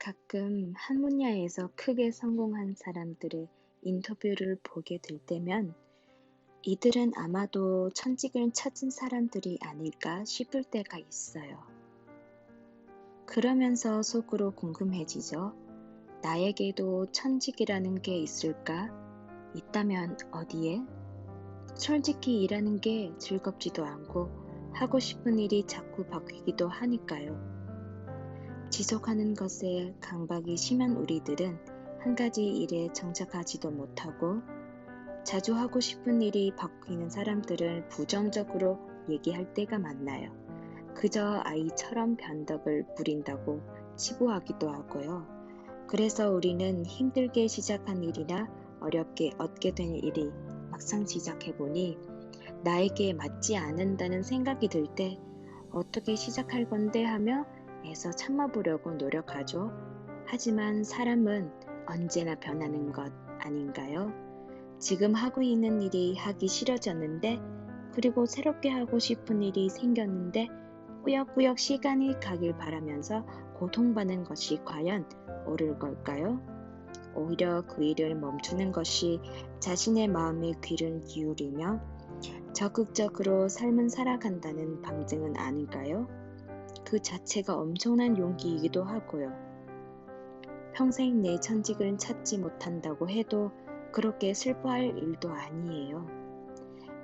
가끔 한 분야에서 크게 성공한 사람들의 인터뷰를 보게 될 때면 이들은 아마도 천직을 찾은 사람들이 아닐까 싶을 때가 있어요. 그러면서 속으로 궁금해지죠. 나에게도 천직이라는 게 있을까? 있다면 어디에? 솔직히 일하는 게 즐겁지도 않고 하고 싶은 일이 자꾸 바뀌기도 하니까요. 지속하는 것에 강박이 심한 우리들은 한 가지 일에 정착하지도 못하고 자주 하고 싶은 일이 바뀌는 사람들을 부정적으로 얘기할 때가 많나요. 그저 아이처럼 변덕을 부린다고 치부하기도 하고요. 그래서 우리는 힘들게 시작한 일이나 어렵게 얻게 된 일이 막상 시작해보니 나에게 맞지 않는다는 생각이 들 때 어떻게 시작할 건데 하며 애써 참아보려고 노력하죠. 하지만 사람은 언제나 변하는 것 아닌가요? 지금 하고 있는 일이 하기 싫어졌는데 그리고 새롭게 하고 싶은 일이 생겼는데 꾸역꾸역 시간이 가길 바라면서 고통받는 것이 과연 옳을 걸까요? 오히려 그 일을 멈추는 것이 자신의 마음의 귀를 기울이며 적극적으로 삶은 살아간다는 방증은 아닐까요? 그 자체가 엄청난 용기이기도 하고요. 평생 내 천직을 찾지 못한다고 해도 그렇게 슬퍼할 일도 아니에요.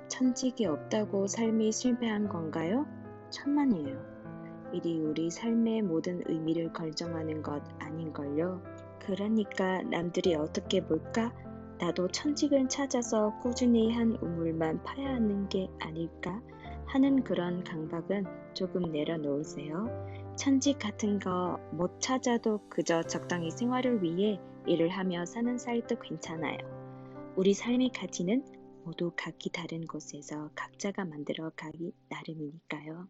천직이 없다고 삶이 실패한 건가요? 천만이에요. 일이 우리 삶의 모든 의미를 결정하는 것 아닌걸요. 그러니까 남들이 어떻게 볼까? 나도 천직을 찾아서 꾸준히 한 우물만 파야 하는 게 아닐까? 하는 그런 강박은 조금 내려놓으세요. 천직 같은 거 못 찾아도 그저 적당히 생활을 위해 일을 하며 사는 사이도 괜찮아요. 우리 삶의 가치는 모두 각기 다른 곳에서 각자가 만들어 가기 나름이니까요.